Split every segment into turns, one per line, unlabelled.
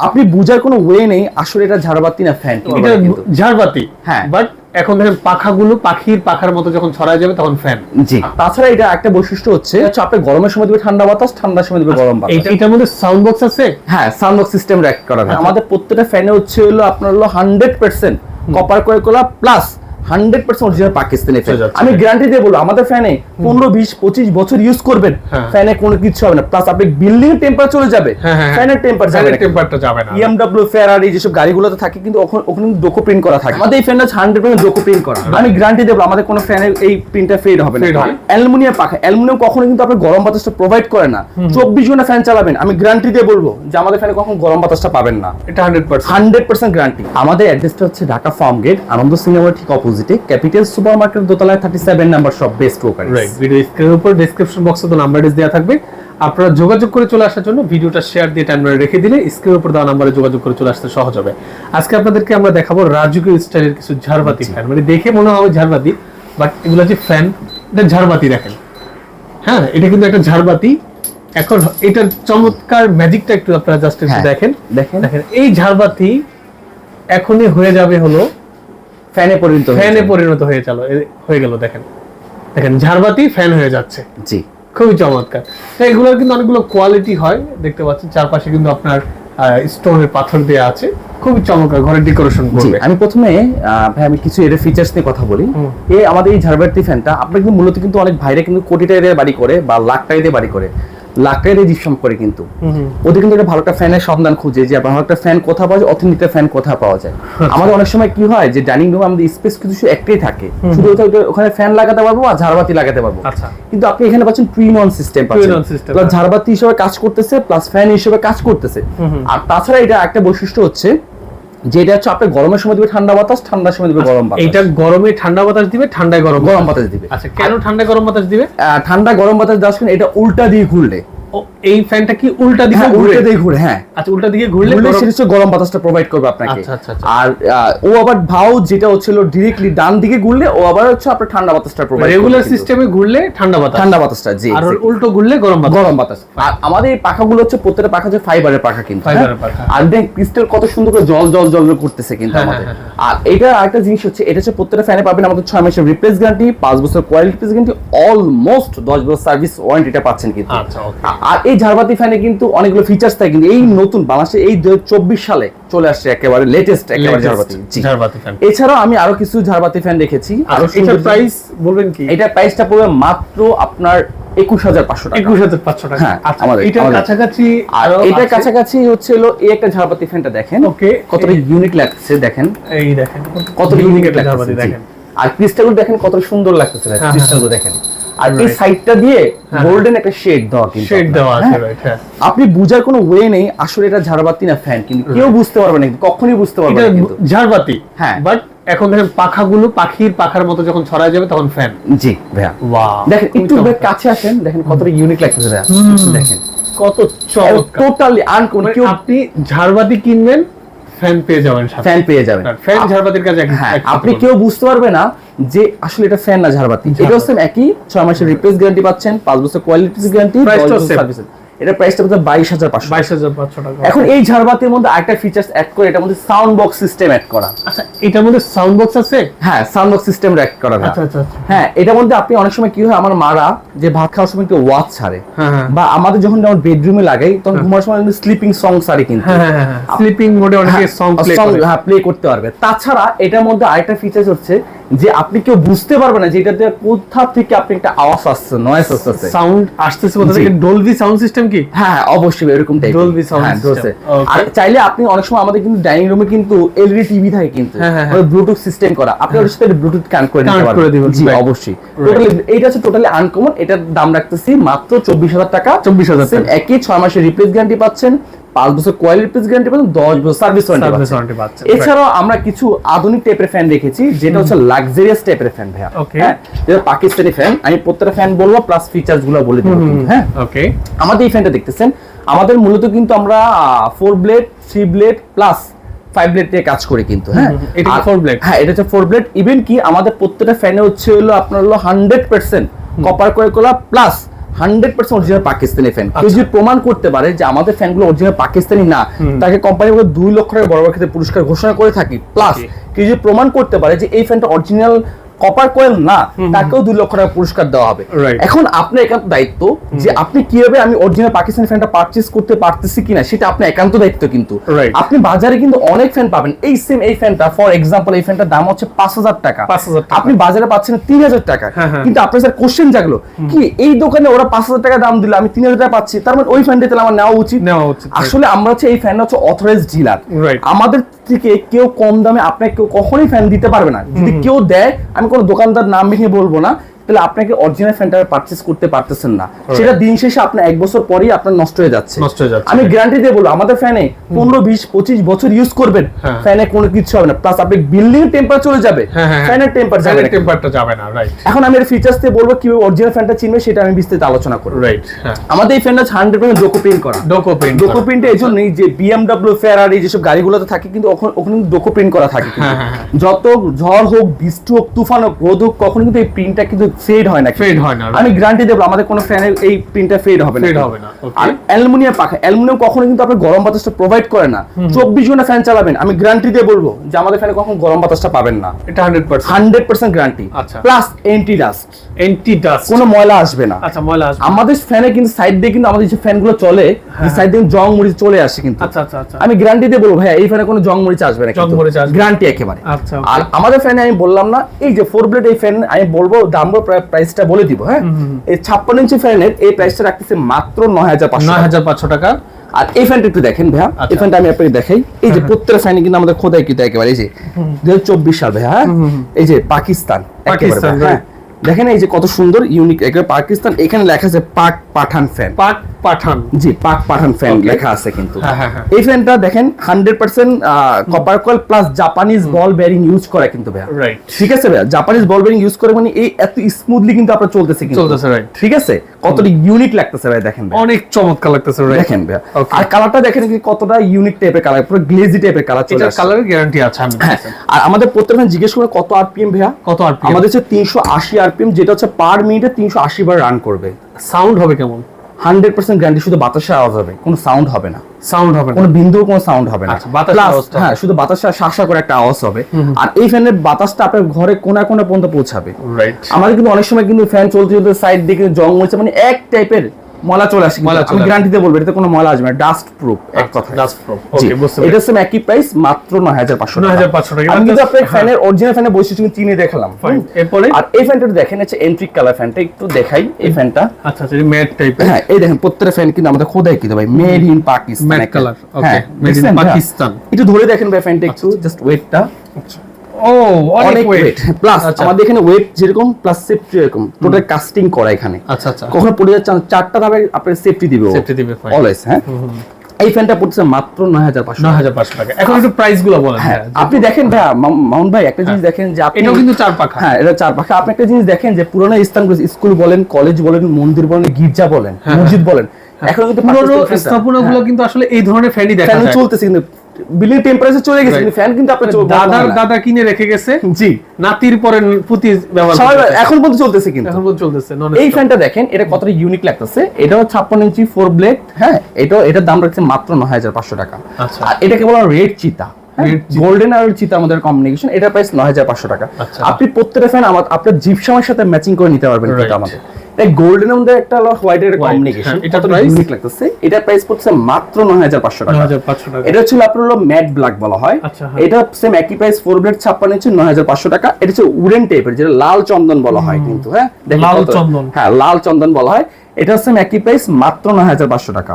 আপনি বুঝার কোনো ওয়ে নেই আসলে এটা ঝাড়বাতি না ফ্যান
এটা ঝাড়বাতি।
হ্যাঁ।
বাট এখন দেখেন পাখাগুলো পাখির পাখার মতো যখন ছড়ায় যাবে তখন ফ্যান
জি। তাছাড়া এটা একটা বৈশিষ্ট্য হচ্ছে আপনি গরমের সময় দিবে ঠান্ডা বাতাস ঠান্ডার সময় দিবে গরম বাতাস।
এটা এটার মধ্যে সাউন্ড বক্স আছে?
হ্যাঁ সাউন্ড বক্স সিস্টেম র্যাক করা
আচ্ছা।
আমাদের প্রত্যেকটা ফ্যানে হচ্ছে হলো আপনার হলো hundred percent copper কোয়েকোলা plus hundred percent original Pakistani fan আমি গ্যারান্টি দিয়ে বলব আমাদের ফ্যানে পনেরো বিশ পঁচিশ বছর ইউজ করবেন
হ্যাঁ।
ফ্যানে কোনো কিছু হবে না। প্লাস আপনি বিল্ডিং টেম্পারেচার যাবে
হ্যাঁ, হ্যাঁ, হ্যাঁ।
ফ্যানের টেম্পারেচার যাবে
টেম্পারটা যাবে না।
ইএমডব্লিউ ফেরারি যেসব গাড়িগুলোতে থাকে কিন্তু ওখানে ডোকো প্রিন্ট করা থাকে। আমাদের এই ফ্যানটা হান্ড্রেড পার্সেন্ট ডোকো প্রিন্ট করা। আমি গ্যারান্টি দেবো আমাদের কোনো ফ্যানের এই প্রিন্টটা ফেড হবে না। অ্যালুমিনিয়াম পাখা অ্যালুমিনিয়াম কখনো কিন্তু আপনার গরম বাতাসটা প্রোভাইড করে না। চব্বিশ ঘণ্টা ফ্যান চালাবেন। আমি গ্যারান্টি দিয়ে বলব যে আমাদের ফ্যানে কখন গরম বাতাসটা পাবেন না।
এটা hundred percent
hundred percent guarantee আমাদের অ্যাড্রেসটা হচ্ছে ঢাকা ফার্ম গেট আনন্দ সিনেমার ঠিক অপোজিটে ক্যাপিটাল সুপার মার্কেট দোতলায় থার্টি সেভেন নাম্বার সব বেস্ট প্রকার
রাইট ভিডিও স্ক্রিনের উপর ডেসক্রিপশন বক্সে তো নাম্বার দেওয়া থাকবে। আপনারা যোগাযোগ করে চলে আসার জন্য ভিডিওটা শেয়ার দিয়ে টাইমলাইনে রেখে দিলে স্ক্রিনের উপর দেওয়া নাম্বারে যোগাযোগ করে চলে আসতে সহজ হবে। আজকে আপনাদেরকে আমরা দেখাবো রাজকীয় স্টাইলের কিছু ঝাড়বাতি ফ্যান মানে দেখে মনে হবে ঝাড়বাতি বাট এগুলো যে ফ্যান এটা ঝাড়বাতি দেখেন। হ্যাঁ এটা কিন্তু একটা ঝাড়বাতি। এখন এটার চমৎকার ম্যাজিকটা একটু আপনারা জাস্ট একটু
হ্যাঁ,
দেখেন।
দেখেন।
দেখেন এই ঝাড়বাতি এখনই হয়ে যাবে হলো
ফ্যানে পরিণত
ফ্যানে পরিণত হয়ে গেল হয়ে গেল দেখেন। দেখেন ঝাড়বাতি ফ্যান হয়ে যাচ্ছে।
জি।
খুবই চমৎকার। এগুলোর কিন্তু অনেকগুলো কোয়ালিটি হয় দেখতে পাচ্ছেন চারপাশে কিন্তু আপনার স্টোনের পাথর দেওয়া আছে। খুবই চমৎকার ঘরের ডেকোরেশন করবে।
আমি প্রথমে ভাই আমি কিছু এর ফিচার্স নিয়ে কথা বলি। এই আমাদের এই ঝাড়বাতি ফ্যানটা আপনার কিন্তু মূলত কিন্তু অনেক ভাইরা কিন্তু কোটি টাকা দিয়ে বাড়ি করে বা লাখ টাকা দিয়ে বাড়ি করে। টাকা করে কিন্তু। ওদের কিন্তু একটা ভালো একটা ফ্যানের সন্ধান খুঁজে যে ভালো একটা ফ্যান কোথায় পাওয়া যায় অথেন্টিক ফ্যান কোথায় পাওয়া যায়। আমাদের অনেক সময় কি হয় যে ডাইনিং রুমে আমাদের স্পেস একটাই থাকে। শুধু ওখানে ফ্যান লাগাতে পারব আর ঝাড়বাতি লাগাতে পারব।
আচ্ছা।
কিন্তু আপনি এখানে পাচ্ছেন ইন সিস্টেম পাচ্ছেন।
হ্যাঁ।
ঝাড়বাতি হিসেবে কাজ করতেছে প্লাস ফ্যান হিসেবে কাজ করতেছে। আর তাছাড়া এটা একটা বৈশিষ্ট্য হচ্ছে যে এটা হচ্ছে আপনি গরমের সময় দিবে ঠান্ডা বাতাস ঠান্ডার সময় দিবে গরম বাতাস।
এটা গরমে ঠান্ডা বাতাস দিবে ঠান্ডায় গরম
গরম বাতাস দিবে।
আচ্ছা কেন ঠান্ডা গরম বাতাস দিবে?
আহ, ঠান্ডা গরম বাতাস দেওয়ার এটা উল্টা দিয়ে ঘুরলে
ও এই ফ্যানটা কি উল্টা দিকে
হ্যাঁ
ঘুরে?
উল্টা দিয়ে ঘুরে হ্যাঁ।
আচ্ছা উল্টা দিকে ঘুরলে
সেটা হচ্ছে গরম বাতাসটা প্রোভাইড করবে আপনাকে।
আচ্ছা, আচ্ছা, আচ্ছা।
আর ও আবার ভাও যেটা হচ্ছিল ডিরেক্টলি ডান দিকে ঘুরলে ও আবার হচ্ছে আপনার ঠান্ডা বাতাসটা প্রোভাইড
রেগুলার সিস্টেমে ঘুরলে ঠান্ডা বাতাস।
ঠান্ডা বাতাসটা জি
আর উল্টো ঘুরলে গরম বাতাস।
গরম বাতাস। আর আমাদের এই পাখাগুলো হচ্ছে প্রত্যেকটা পাখা হচ্ছে ফাইবারের পাখা কিন্তু হ্যাঁ?
ফাইবারের পাখা।
আর দেখ ক্রিস্টাল কত সুন্দর করে জল জল জল করতেছে কিন্তু
হ্যাঁ,
আমাদের।
হ্যাঁ,
আর এটা আরেকটা জিনিস হচ্ছে এটা হচ্ছে প্রত্যেকটা ফ্যানে পাবেন আমাদের ছয় মাসের রিপ্লেস গ্যারান্টি পাঁচ বছর কোয়ালিটি রিপ্লেস গ্যারান্টি অলমোস্ট দশ বছর সার্ভিস ওয়ারেন্টিটা পাচ্ছেন কিন্তু।
আচ্ছা.
আর এই ঝাড়বাতি ফ্যানে কিন্তু অনেকগুলো ফিচার্স থাকে কিন্তু এই নতুন বাংলাদেশে এই চব্বিশ সালে চলে আসছে একেবারে লেটেস্ট একেবারে ঝাড়বাতি।
ঝাড়বাতি ফ্যান
এছাড়াও আমি আরও কিছু ঝাড়বাতি ফ্যান রেখেছি
আরও এটার প্রাইস বলবেন কি?
এটা প্রাইসটা পড়বে মাত্র আপনার একুশ হাজার পাঁচশো টাকা।
একুশ হাজার পাঁচশো টাকা।
হ্যাঁ,
আচ্ছা
আমাদের-
এটার কাছাকাছি
আর কাছাকাছি হচ্ছে হলো এই একটা ঝাড়বাতি ফ্যানটা দেখেন।
Okay.
কতটা ইউনিক লাগছে দেখেন।
এই দেখেন
কত ইউনিক লাগছে
দেখেন।
আর ক্রিস্টালগুলো দেখেন কত সুন্দর লাগতেছে
হ্যাঁ, হ্যাঁ।
ক্রিস্টালগুলো দেখেন। আর এই সাইডটা দিয়ে
হ্যাঁ।
গোল্ডেন একটা শেড দেওয়া কিন্তু
শেড দেওয়া আছে
হ্যাঁ?
রাইট হ্যাঁ।
আপনি বুঝার কোনো ওয়ে নেই আসলে এটা ঝাড়বাতি না ফ্যান কিন্তু কেউ বুঝতে পারবে না কখনই বুঝতে পারবে না কিন্তু।
ঝাড়বাতি
হ্যাঁ।
বাট এখন দেখেন পাখাগুলো পাখির পাখার মতো যখন ছড়ায় যাবে তখন ফ্যান
জি ভাইয়া।
ওয়াও
দেখেন একটু কাছে আসেন দেখেন কতটা ইউনিক লাগছে ভাইয়া। দেখেন।
কত চমৎকার।
টোটালি
মানে
কেউ
আপনি ঝাড়বাতি কিনবেন ফ্যান পেয়ে যাবেন
ফ্যান পেয়ে যাবেন।
ফ্যান ঝাড়বাতির কাছে
হ্যাঁ আপনি কেউ বুঝতে পারবে না যে আসলে এটা ফ্যান না ঝাড়বাতি। এটা হচ্ছে একই ছয় মাসের রিপ্লেস গ্যারান্টি পাচ্ছেন পাঁচ বছর কোয়ালিটি গ্যারান্টি
Price টাও
সার্ভিস এটা প্রাইসটা হচ্ছে বাইশ হাজার পাঁচশো
বাইশ হাজার পাঁচশো টাকা।
এখন এই ঝাড়বাতির মধ্যে আরেকটা ফিচার্স অ্যাড করে এটার মধ্যে সাউন্ড বক্স সিস্টেম অ্যাড করা।
আচ্ছা এটার মধ্যে সাউন্ড বক্স আছে?
হ্যাঁ সাউন্ড বক্স সিস্টেম অ্যাড করা।
আচ্ছা আচ্ছা আচ্ছা।
হ্যাঁ এটার মধ্যে আপনি অনেক সময় কি হয় আমার মারা যে ভাত খাওয়ার সময় একটু ওয়াচ ছাড়ে।
হ্যাঁ হ্যাঁ।
বা আমাদের যখন যেমন বেডরুমে লাগাই তখন ঘুমার সময় স্লিপিং সং ছাড়ে কিন্তু।
হ্যাঁ হ্যাঁ হ্যাঁ স্লিপিং মোডে অনেকে সং প্লে
হ্যাঁ প্লে করতে পারবে। তাছাড়া এটার মধ্যে আরেকটা ফিচার হচ্ছে যে আপনি কেউ বুঝতে পারবেন না যে এটাতে কোথা থেকে আপনি একটা আওয়াজ আসছে নয়েস আসছে।
সাউন্ড আসতেছে কোথা
জি।
থেকে ডলবি সাউন্ড সিস্টেম কি?
হ্যাঁ হ্যাঁ, অবশ্যই এরকম টাইপ হ্যাঁ. আর চাইলে আপনি অনেক সময় আমাদের কিন্তু ডাইনিং রুমে কিন্তু এলইডি টিভি থাকে কিন্তু।
হ্যাঁ, হ্যাঁ।
ব্লুটুথ সিস্টেম করা। আপনি ওর সাথে ব্লুটুথ কানেক্ট করে নিতে পারবেন। জি অবশ্যই। টোটালি এটা হচ্ছে টোটালি আনকমন এটার দাম রাখতেছি মাত্র চব্বিশ হাজার টাকা।
24,000
Same
টাকা।
একই ছয় মাসের রিপ্লেস গ্যারান্টি পাচ্ছেন। পাঁচ বছর কোয়ালিটি রিপ্লেস গ্যারান্টি পাচ্ছেন দশ বছর সার্ভিস ওয়ারেন্টি
পাচ্ছেন,
এছাড়াও আমরা কিছু আধুনিক টাইপের ফ্যান রেখেছি যেটা হচ্ছে লাক্সারিয়াস টাইপের ফ্যান ভাইয়া. হ্যাঁ যেটা পাকিস্তানি ফ্যান আমি প্রত্যেকটা ফ্যান বলব প্লাস ফিচার্সগুলো বলে দেবো হ্যাঁ।
ওকে
আমাদের এই ফ্যানটা দেখতেছেন আমাদের মূলত কিন্তু আমরা four blade three blade plus five blade দিয়ে কাজ করি কিন্তু হ্যাঁ।
এটা four blade?
হ্যাঁ এটা হচ্ছে ফোর ব্লেড ইভেন কি আমাদের প্রত্যেকটা ফ্যানে হচ্ছে হলো আপনার হলো হান্ড্রেড পার্সেন্ট কপার কোলা plus hundred percent original Pakistani fan কেউ যদি প্রমাণ করতে পারে যে আমাদের ফ্যানগুলো অরিজিনাল পাকিস্তানি না তাকে কোম্পানি দুই লক্ষ টাকা বড় বড় ক্ষেত্রে পুরস্কার ঘোষণা করে থাকি। প্লাস. কেউ যদি প্রমাণ করতে পারে যে এই ফ্যানটা অরিজিনাল কপার কোয়েল না তাকেও দুই লক্ষ টাকা পুরস্কার দেওয়া হবে। এখন আপনার একান্ত দায়িত্ব যে আপনি কীভাবে আমি অরিজিনাল পাকিস্তানি ফ্যানটা পারচেজ করতে পারতেছি কিনা সেটা আপনার একান্ত দায়িত্ব কিন্তু। আপনি বাজারে কিন্তু অনেক ফ্যান পাবেন। এই সেম এই ফ্যানটা ফর এক্সাম্পল এই ফ্যানটার দাম হচ্ছে পাঁচ হাজার টাকা।
5,000 টাকা।
আপনি বাজারে পাচ্ছেন তিন হাজার টাকা।
হ্যাঁ, হ্যাঁ।
কিন্তু আপনার স্যার কোশ্চেন জাগলো কি এই দোকানে ওরা পাঁচ হাজার টাকা দাম দিল আমি তিন হাজার টাকা পাচ্ছি তার মানে ওই ফ্যানটা তাহলে আমার নেওয়া উচিত?
নেওয়া উচিত
আসলে আমরা হচ্ছে এই ফ্যান হচ্ছে অথরাইজ ডিলার আমাদের থেকে কেউ কম দামে আপনাকে কেউ কখনোই ফ্যান দিতে পারবে না। যদি কেউ দেয় আমি কোনো দোকানদার নাম ভেঙে বলব না। তাহলে আপনাকে অরিজিনাল ফ্যানটা পারচেস করতে পারতেছেন না। সেটা দিন শেষে আপনার এক বছর পরেই আপনার নষ্ট হয়ে যাচ্ছে।
নষ্ট হয়ে যাচ্ছে।
আমি গ্যারান্টি দিয়ে বলব আমাদের ফ্যানে পনেরো বিশ পঁচিশ বছর ইউজ করবেন।
হ্যাঁ।
ফ্যানে কোনো কিছু হবে না। প্লাস আপনি বিল্ডিং টেম্পার চলে যাবে।
হ্যাঁ হ্যাঁ
ফ্যানের টেম্পার যাবে।
টেম্পারটা যাবে না রাইট
এখন আমি এর ফিচার্স দিয়ে বলব কীভাবে অরিজিনাল ফ্যানটা চিনবে সেটা আমি বিস্তারিত আলোচনা করব।
রাইট হ্যাঁ।
আমাদের এই ফ্যানটা হান্ড্রেড পার্সেন্ট ডোকো প্রিন্ট করা।
ডোকো প্রিন্ট
ডোকো প্রিন্টে এই জন্যই যে বিএমডব্লিউ ফেরারি যেসব গাড়িগুলোতে থাকে কিন্তু ওখানে ওখানে কিন্তু ডোকো প্রিন্ট করা থাকে।
হ্যাঁ, হ্যাঁ, হ্যাঁ।
যত ঝড় হোক বৃষ্টি হোক তুফান হোক রোদ হোক কখনো কিন্তু এই প্রিন্টটা কিন্তু ফেড হয় না
Fade হয় না,
আমি গ্যারান্টি দেবো আমাদের কোনো ফ্যানের এই প্রিন্টটা ফেড হবে না
Fade হবে না,
আর অ্যালুমিনিয়াম পাখা অ্যালুমিনিয়াম কখনো কিন্তু আপনার গরম বাতাসটা প্রোভাইড করে না। চব্বিশ ঘণ্টা ফ্যান চালাবেন আমি গ্যারান্টি দিয়ে বলব যে আমাদের ফ্যানে কখন গরম বাতাসটা পাবেন না।
এটা hundred percent
hundred percent guarantee
আচ্ছা।
Plus anti dust
anti dust
কোনো ময়লা আসবে না।
আচ্ছা ময়লা আসবে
আমাদের ফ্যানে কিন্তু সাইড দিয়ে কিন্তু আমাদের যে ফ্যানগুলো চলে সাইড দিয়ে জং মরিচ চলে আসে কিন্তু।
আচ্ছা আচ্ছা আচ্ছা।
আমি গ্যারান্টি দিয়ে বলব ভাই এই ফ্যানে কোনো জং মরিচ আসবে না
জং মরিচ আসবে
গ্যারান্টি একেবারে।
আচ্ছা,
আর আমাদের ফ্যানে আমি বললাম না এই যে ফোর ব্লেড এই ফ্যান আমি বলব দাম প্রাইসটা বলে দিব হ্যাঁ? এই ছাপ্পান্ন ইঞ্চি ফ্যানের এই প্রাইসটা রাখতেছে মাত্র নয় হাজার পাঁচশো
নয় হাজার পাঁচশো টাকা।
আর এই ফ্যানটা একটু দেখেন ভাইয়া এই
আচ্ছা।
ফ্যানটা আমি আপনাকে দেখাই। এই যে প্রত্যেকটা ফ্যান কিন্তু আমাদের খোদাই কিন্তু একেবারে এই যে দু চব্বিশ সাল ভাইয়া হ্যাঁ? এই যে পাকিস্তান একেবারে
পাকিস্তান,
হ্যাঁ? দেখেন এই যে কত সুন্দর ইউনিক একটা পাকিস্তান। এখানে লেখা আছে পাক পাঠান ফ্যান
পাক পাঠান।
জি পাক পাঠান ফ্যান লেখা আছে কিন্তু।
হ্যাঁ, হ্যাঁ, হ্যাঁ।
এই ফ্যানটা দেখেন hundred percent copper coil plus Japanese ball bearing use করা কিন্তু ভাইয়া।
রাইট
ঠিক আছে ভাইয়া? জাপানিজ বল বেয়ারিং ইউজ করে মানে এই এত স্মুথলি কিন্তু আপনার চলতেছে কিন্তু।
চলতেছে রাইট
ঠিক আছে? কতটা ইউনিক লাগতেছে ভাই দেখেন
অনেক চমৎকার লাগতেছে
দেখেন
ভাই
আর কালারটা দেখেন কি কতটা ইউনিক টাইপের কালার পুরো গ্লেজি টাইপের কালার চলে আসছে।
কালারের গ্যারান্টি আছে আমি
হ্যাঁ আর আমাদের প্রত্যেকটা জিজ্ঞেস করে কত আরপিএম ভাইয়া?
কত আরপিএম
আমাদের হচ্ছে তিনশো আশি আরপিএম যেটা হচ্ছে পার মিনিটে তিনশো আশি বার রান করবে।
সাউন্ড হবে কেমন?
হান্ড্রেড পার্সেন্ট গ্যারান্টি শুধু বাতাসে আওয়াজ হবে কোনো সাউন্ড হবে না।
সাউন্ড হবে
কোনো বিন্দু কোনো সাউন্ড হবে না।
বাতাস বাতাসের
হ্যাঁ শুধু বাতাসটা শাসা করে একটা আওয়াজ হবে। আর এই ফ্যানের বাতাসটা আপনার ঘরে কোনা কোনা পর্যন্ত পৌঁছাবে।
রাইট
আমাদের কিন্তু অনেক সময় কিন্তু ফ্যান চলতে চলতে সাইড দিকে জং হয়েছে মানে এক টাইপের ময়লা চলে আসে
ময়লা
আমি
আসে।
গ্যারান্টি দিয়ে বলব এটাতে কোনো ময়লা আসবে না ডাস্ট প্রুফ এক কথা
ডাস্ট প্রুফ ওকে বুঝতে
এটা হচ্ছে একই প্রাইস মাত্র নয় হাজার পাঁচশো
9,500 টাকা।
আমি কিন্তু আপনার। ফ্যানের অরিজিনাল ফ্যানের বৈশিষ্ট্য কিন্তু চিনে দেখালাম।
এরপরে?
আর এই ফ্যানটা দেখেন হচ্ছে এন্ট্রিক কালার ফ্যানটা একটু দেখাই এই ফ্যানটা
আচ্ছা আচ্ছা ম্যাট টাইপের
হ্যাঁ এই দেখেন প্রত্যেকটা ফ্যান কিন্তু আমাদের খোদাই কিন্তু ভাই। Made in Pakistan. হ্যাঁ
Made in
দেখছেন? ভাইয়া?
পাকিস্তান।
একটু ধরে দেখেন ভাই ফ্যানটা একটু জাস্ট ওয়েটটা
ও
অনেক ওয়েট প্লাস
আচ্ছা।
আমাদের এখানে ওয়েট যেরকম প্লাস সেফটি এরকম। টোটাল কাস্টিং করা এখানে।
আচ্ছা আচ্ছা।
কখনো পড়ে যাচ্ছে চারটা ধাপে আপনার সেফটি দিবে
Safety দিবে,
অলওয়েজ হ্যাঁ? এই ফ্যানটা পড়ছে মাত্র নয় হাজার পাঁচশো
নয় হাজার পাঁচশো টাকা। এখন একটু প্রাইসগুলো বলেন।
হ্যাঁ
হ্যাঁ
আপনি দেখেন মাম- ভাই একটা জিনিস দেখেন যে আপনি
এটাও কিন্তু চার পাখা।
হ্যাঁ এটা চার পাখা। আপনি একটা জিনিস দেখেন যে পুরোনো স্থানগুলো স্কুল বলেন কলেজ বলেন মন্দির বলেন গির্জা বলেন
হ্যাঁ,
মসজিদ বলেন এখন কিন্তু
পুরোনো
পাকিস্তানি
স্থাপনা গুলো কিন্তু আসলে এই ধরনের ফ্যানই দেখা যায়
চলতেছে কিন্তু। টেম্পারেচার চলে গেছে কিন্তু ফ্যান কিন্তু আপনার
দাদার দাদা কিনে রেখে গেছে
জি।
নাতির পরে পুতি ব্যবহার
এখন পর্যন্ত চলতেছে কিন্তু।
এখন পর্যন্ত চলতেছে
এই ফ্যানটা দেখেন এটা কতটা ইউনিক লাগতেছে। এটাও ছাপ্পান্ন ইঞ্চি ফোর ব্লেড হ্যাঁ? এটাও এটার দাম রাখছে মাত্র নয় হাজার পাঁচশো টাকা।
আচ্ছা।
আর এটাকে বলা রেড চিতা গোল্ডেন আর চিতা আমাদের কম্বিনেশন এটা প্রাইস নয় হাজার পাঁচশো টাকা।
আচ্ছা।
আপনি প্রত্যেকটা ফ্যান আমার আপনার জিপসামের সাথে ম্যাচিং করে নিতে পারবেন. এটা আমাদের। গোল্ডেন মধ্যে একটা হলো হোয়াইট এর কম্বিনেশন
হ্যাঁ,
এটা ইউনিক লাগতেছে। এটা প্রাইস পড়ছে মাত্র টাকা।
9,500 টাকা।
এটা ছিল আপনার হলো ম্যাট ব্ল্যাক বলা হয়।
আচ্ছা, হ্যাঁ।
এটা সেম একই প্রাইস ব্লেড ছাপ্পান্ন ইঞ্চি নয় হাজার পাঁচশো টাকা। এটা হচ্ছে উডেন টাইপের যেটা লাল চন্দন বলা হয় কিন্তু হ্যাঁ?
লাল চন্দন।
হ্যাঁ লাল চন্দন বলা হয়। এটা হচ্ছে একই প্রাইস মাত্র নয় হাজার পাঁচশো টাকা।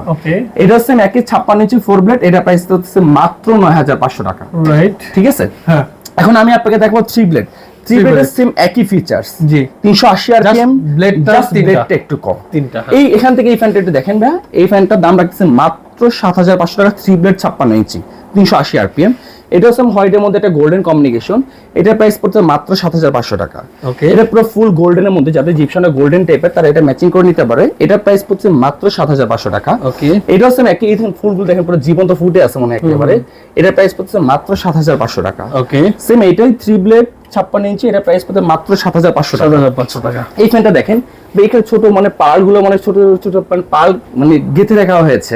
এটা হচ্ছে একই ছাপ্পান্ন ইঞ্চি ফোর ব্লেড এটা প্রাইস হচ্ছে মাত্র নয় হাজার পাঁচশো টাকা।
রাইট
ঠিক আছে?
হ্যাঁ।
এখন আমি আপনাকে দেখব three blade three
blade।
Same একই ফিচার্স
জি।
তিনশো আশি আর পিএম
blade টা তিনটা।
ব্লেডটা একটু কম।
তিনটা।
এই এখান থেকে এই ফ্যানটা একটু দেখেন ভাই এই ফ্যানটার দাম রাখতেছে মাত্র সাত হাজার পাঁচশো টাকা থ্রি ব্লেড ছাপ্পান্ন ইঞ্চি তিনশো আশি আরপিএম এটা হচ্ছে হোয়াইটের মধ্যে একটা গোল্ডেন কমিউনিকেশন এটার প্রাইস পড়ছে মাত্র সাত হাজার পাঁচশো টাকা। এটা পুরো ফুল গোল্ডেনের মধ্যে যাদের জিপসনের গোল্ডেন টাইপের তারা এটা ম্যাচিং করে নিতে পারে। এটার প্রাইস পড়ছে মাত্র সাত হাজার পাঁচশো টাকা।
ওকে
এটা হচ্ছে একই এই ফুলগুলো দেখেন পুরো জীবন্ত ফুটে আছে মনে হয় একেবারে। প্রাইস পড়ছে মাত্র সাত হাজার পাঁচশো টাকা।
ওকে
সেম এইটাই থ্রি ব্লেড ছাপ্পান্ন ইঞ্চি এটা প্রাইস পাবে মাত্র সাত হাজার পাঁচশো
সাত হাজার পাঁচশো টাকা।
এই ফ্যানটা দেখেন এখানে ছোট মানে পালগুলো মানে ছোট ছোট মানে পাল মানে গেঁথে রাখা হয়েছে।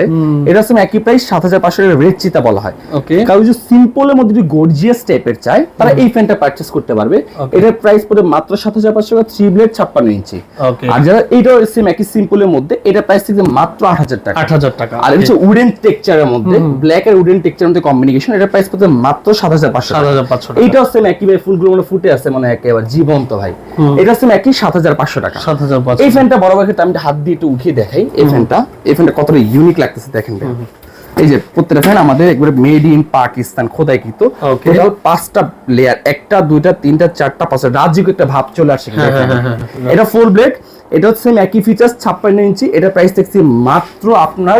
এটা হচ্ছে একই প্রাইস সাত হাজার পাঁচশো চিতা বলা হয়।
ওকে
কারও যদি সিম্পলের মধ্যে যদি গর্জিয়াস টাইপের চায় তারা এই ফ্যানটা পারচেস করতে পারবে। এটার প্রাইস পড়ে মাত্র সাত হাজার পাঁচশো টাকা থ্রি ব্লেড ছাপ্পান্ন ইঞ্চি। আর যারা এইটাও সেম একই সিম্পলের মধ্যে এটা প্রাইস থেকে মাত্র আট হাজার টাকা।
আট হাজার টাকা
আর হচ্ছে উডেন টেক্সচারের মধ্যে ব্ল্যাক আর উডেন টেক্সচারের মধ্যে কম্বিনেশন এটা প্রাইস পড়তে মাত্র সাত হাজার পাঁচশো
সাত হাজার পাঁচশো টাকা।
এইটাও সেম একই ভাই ফুলগুলো মানে ফুটে আছে মানে একেবারে জীবন্ত ভাই। এটা সেম একই সাত হাজার পাঁচশো টাকা।
সাত হাজার
এই ফ্যানটা বড় আমি হাত দিয়ে একটু উঠিয়ে দেখাই। এই ফ্যানটা এই ফ্যানটা কতটা ইউনিক লাগতেছে দেখেন এই যে প্রত্যেকটা ফ্যান আমাদের একবারে মেড ইন পাকিস্তান খোদাইকৃত. টোটাল পাঁচটা লেয়ার একটা দুইটা তিনটা চারটা পাঁচটা রাজ্যিক একটা ভাব চলে আসে
হ্যাঁ, হ্যাঁ, হ্যাঁ।
এটা ফোর ব্লেড এটা হচ্ছে একই ফিচার্স ছাপ্পান্ন ইঞ্চি এটা প্রাইস দেখছি মাত্র আপনার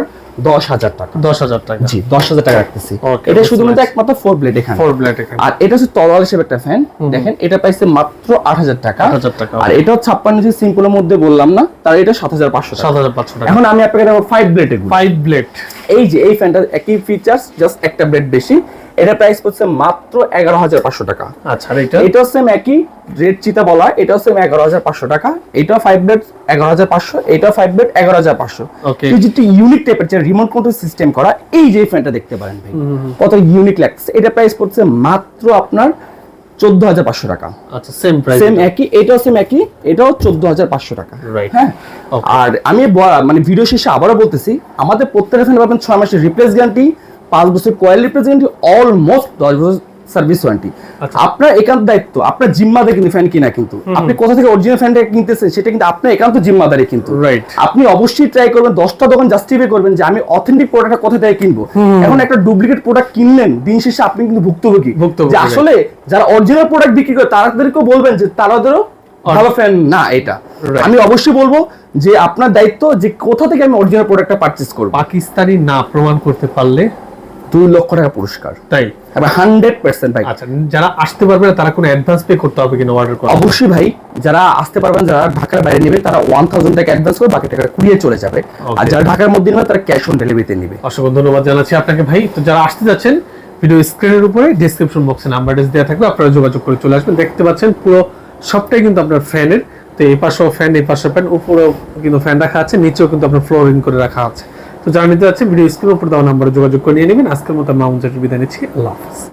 দশ হাজার টাকা।
দশ হাজার টাকা।
জি দশ হাজার টাকা রাখতেছি। এটা শুধুমাত্র একমাত্র ফোর ব্লেড এখানে
ফোর ব্লেড এখানে
আর এটা হচ্ছে তলোয়ার হিসেবে একটা ফ্যান দেখেন এটা পাইছে মাত্র আট হাজার টাকা।
8,000 টাকা,
আর এটা ছাপ্পান্ন ইঞ্চি সিম্পলের মধ্যে বললাম না তার এটা সাত হাজার পাঁচশো
সাত হাজার পাঁচশো টাকা।
এখন আমি আপনাকে দেবো ফাইভ ব্লেড
ফাইভ ব্লেড
এই যে এই ফ্যানটার একই ফিচার্স জাস্ট একটা ব্লেড বেশি। এটা প্রাইস পড়ছে মাত্র এগারো হাজার পাঁচশো টাকা।
আচ্ছা এটা?
এটাও সেম একই রেড চিতা বলা এটাও সেম এগারো হাজার পাঁচশো টাকা। এটাও ফাইভ ব্লেড এগারো হাজার পাঁচশো এটাও ফাইভ ব্লেড এগারো হাজার পাঁচশো। যেটি ইউনিক টাইপের যে রিমোট কন্ট্রোল সিস্টেম করা এই যে ফ্যানটা দেখতে পারেন ভাই। কত ইউনিক লাগছে এটা প্রাইস পড়ছে মাত্র আপনার চোদ্দ হাজার পাঁচশো টাকা।
আচ্ছা সেম প্রাইস
সেম একই এটাও সেম একই এটাও চোদ্দ হাজার পাঁচশো টাকা।
Right.
হ্যাঁ? আর আমি মানে ভিডিও শেষে আবারও বলতেছি আমাদের প্রত্যেকটা ফ্যান পাবেন ছয় মাসের রিপ্লেস গ্যারান্টি পাঁচ বছর কয়েল রিপ্লেস অলমোস্ট দশ বছর সার্ভিস ওয়ারেন্টি
আচ্ছা।
আপনার একান্ত দায়িত্ব আপনার জিম্মাদারি কিন্তু ফ্যান কিনা কিন্তু। আপনি কোথা থেকে অরিজিনাল ফ্যানটা কিনতেছেন সেটা কিন্তু আপনার একান্ত জিম্মাদারি কিন্তু. আপনি অবশ্যই ট্রাই করবেন দশটা দোকান জাস্টিফাই করবেন যে আমি অথেন্টিক প্রোডাক্টটা কোথা থেকে কিনবো। এখন একটা ডুপ্লিকেট প্রোডাক্ট কিনলেন দিন শেষে আপনি কিন্তু ভুক্তভোগী।
ভুক্তভোগী,
আসলে যারা অরিজিনাল প্রোডাক্ট বিক্রি করে তাদেরকেও বলবেন যে তারাদেরও ভালো ফ্যান না এটা। আমি অবশ্যই বলব যে আপনার দায়িত্ব যে কোথা থেকে আমি অরিজিনাল প্রোডাক্টটা পারচেজ করব।
পাকিস্তানি না প্রমাণ করতে পারলে
দুই লক্ষ টাকা পুরস্কার।
তাই?
এবার হান্ড্রেড পার্সেন্ট ভাই।
আচ্ছা যারা আসতে পারবে না তারা কোনো অ্যাডভান্স পে করতে হবে কিনা অর্ডার করা
অবশ্যই ভাই যারা আসতে পারবেন যারা ঢাকার বাইরে নেবে তারা ওয়ান থাউজেন্ড টাকা অ্যাডভান্স করে বাকি টাকা কুড়িয়ে চলে যাবে। আর যারা ঢাকার মধ্যে নেবে তারা ক্যাশ অন ডেলিভারিতে নেবে।
অসংখ্য ধন্যবাদ জানাচ্ছি আপনাকে ভাই। তো যারা আসতে যাচ্ছেন ভিডিও স্ক্রিনের উপরে ডেসক্রিপশন বক্সে নাম্বার দেওয়া থাকবে আপনারা যোগাযোগ করে চলে আসবেন। দেখতে পাচ্ছেন পুরো সবটাই কিন্তু আপনার ফ্যানের তো এই পাশেও ফ্যান এই পাশে ফ্যান উপরেও কিন্তু ফ্যান রাখা আছে নিচেও কিন্তু আপনার ফ্লোরিং করে রাখা আছে। তো যারা নিতে যাচ্ছে ভিডিও স্ক্রিন উপর দেওয়া নাম্বারে যোগাযোগ করে নিয়ে নেবেন। আজকের মতো মামুন চাকরি বিদায় নিচ্ছি। আল্লাহ হাফিজ।